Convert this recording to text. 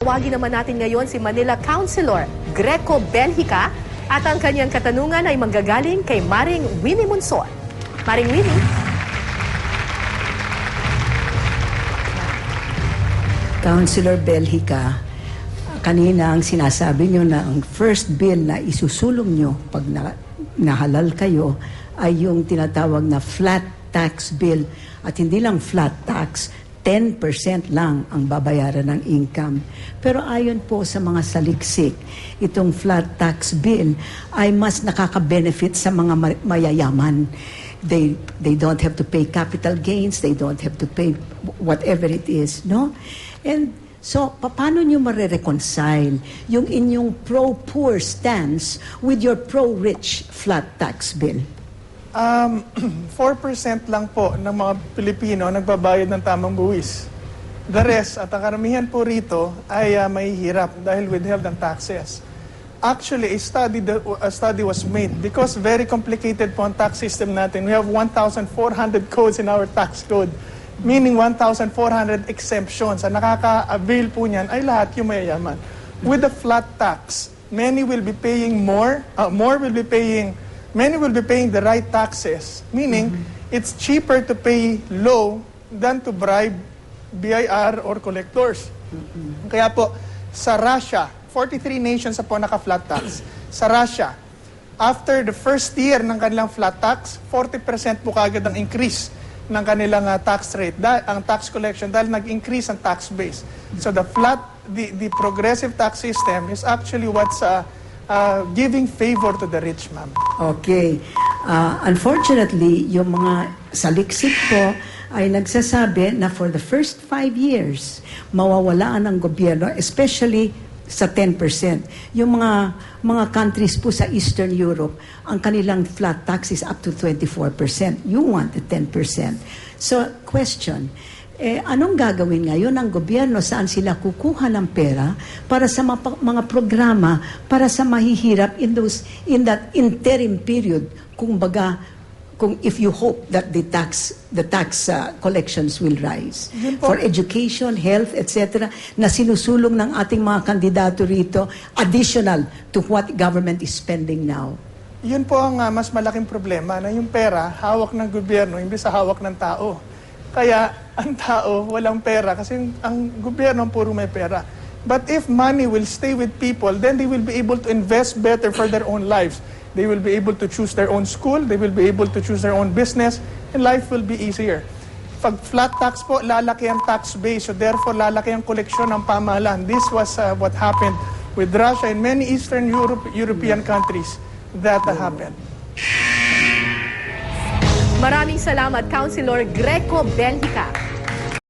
Tawagin naman natin ngayon si Manila Councilor Greco Belhica at ang kanyang katanungan ay manggagaling kay Maring Winnie Monsor. Maring Winnie, Councilor Belhica, kanina ang sinasabi nyo na ang first bill na isusulong nyo pag na, nahalal kayo ay yung tinatawag na flat tax bill. At hindi lang flat tax, 10% lang ang babayaran ng income. Pero ayon po sa mga saliksik, itong flat tax bill ay mas nakaka-benefit sa mga ma- mayayaman. They, they don't have to pay capital gains, they don't have to pay whatever it is, no? And so, pa- paano nyo mare-reconcile yung inyong pro-poor stance with your pro-rich flat tax bill? Um, 4% lang po ng mga Pilipino nagbabayad ng tamang buwis. The rest, at ang karamihan po rito, ay uh, mahihirap dahil withheld ng taxes. Actually, a study, that- a study was made because very complicated po ang tax system natin. We have 1,400 codes in our tax code, meaning 1,400 exemptions. Ang nakaka-avail po niyan ay lahat yung mayayaman. With the flat tax, many will be paying more, uh, more will be paying many will be paying the right taxes, meaning it's cheaper to pay low than to bribe BIR or collectors. Kaya po, sa Russia, 43 nations na po naka-flat tax. Sa Russia, after the first year ng kanilang flat tax, 40% po kagad ang increase ng kanilang ah, tax rate, dahil, ang tax collection, dahil nag-increase ang tax base. So the flat, the, the progressive tax system is actually what's uh, uh, giving favor to the rich, ma'am. Okay. Uh, unfortunately, yung mga saliksik po ay nagsasabi na for the first five years, mawawalaan ng gobyerno, especially sa 10%. Yung mga mga countries po sa Eastern Europe, ang kanilang flat tax is up to 24%. You want the 10%. So, question, eh, anong gagawin ngayon ng gobyerno? Saan sila kukuha ng pera para sa mga programa para sa mahihirap in those in that interim period? Kung baga, kung if you hope that the tax the tax uh, collections will rise for education, health, etc. na sinusulong ng ating mga kandidato rito additional to what government is spending now. Yun po ang ah, mas malaking problema na yung pera hawak ng gobyerno imbes sa hawak ng tao. Kaya ang tao walang pera kasi ang gobyerno puro may pera. But if money will stay with people, then they will be able to invest better for their own lives. They will be able to choose their own school, they will be able to choose their own business, and life will be easier. Pag flat tax po, lalaki ang tax base, so therefore lalaki ang koleksyon ng pamahalaan. This was uh, what happened with Russia and many Eastern Europe, European countries that uh, happened. maraming salamat Councilor Greco Belhica.